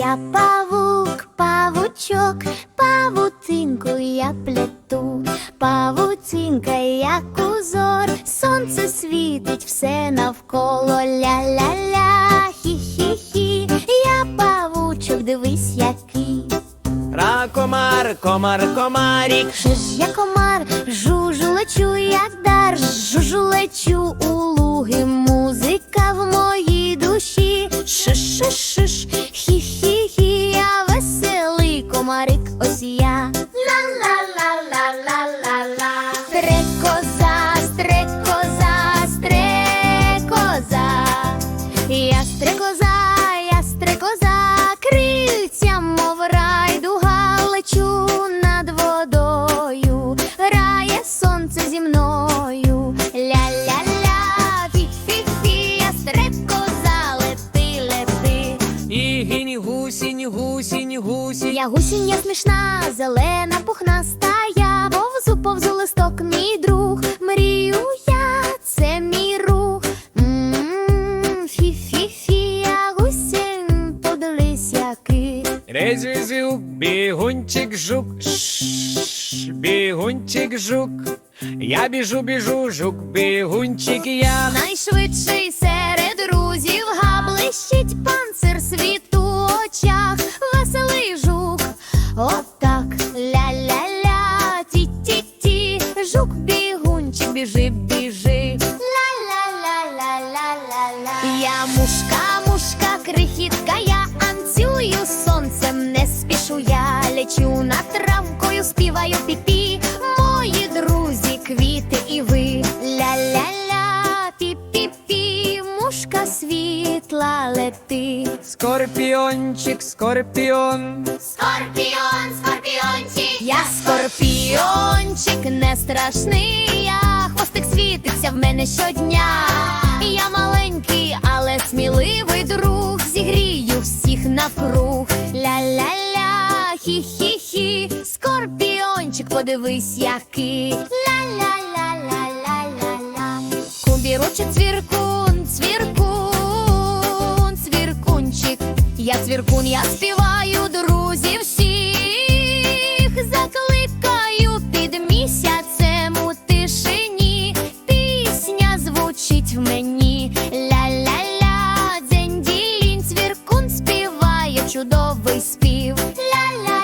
Я павук, павучок, павутинку я плету, павутинка, як узор, сонце світить все навколо ля-ля-ля, хі-хі-хі, я павучок, дивись який. Ракомар, комар, комарік. Же ж я комар, жужу лечу, як дар, жужу лечу у луги, музика в моїй душі. Шиш-шиш-шиш, хі-хі-хі, гусінь. Я гусіння смішна, зелена, пухнаста, я повзу, повзу листок, мій друг, мрію я, це мій рух. Фі-фі-фі, я гусінь, подивись, який. Резюзю, бігунчик жук. Бігунчик жук. Я біжу, біжу, жук, бігунчик я. Найшвидший біжи, біжи. Ла-ла-ла-ла-ла-ла-ла. Я мушка, мушка, крихітка, я анцюю сонцем, не спішу я лечу над травкою, співаю пі-пі. Мої друзі, квіти і ви. Ля-ля-ля, пі-пі-пі, мушка світла лети. Скорпіончик, скорпіон. Скорпіон, скорпіончик, я скорпіончик, не страшний. Хвостик світиться в мене щодня. Я маленький, але сміливий друг. Зігрію всіх навкруг. Ля-ля-ля, хі-хі-хі. Скорпіончик, подивись, який. Ля-ля-ля-ля-ля-ля-ля. Кубірочок цвіркун, цвіркун, цвіркунчик. Я цвіркун, я співаю, друзі кипить в мені. Ля-ля-ля, дзень ділінь, цвіркун співає чудовий спів. Ля-ля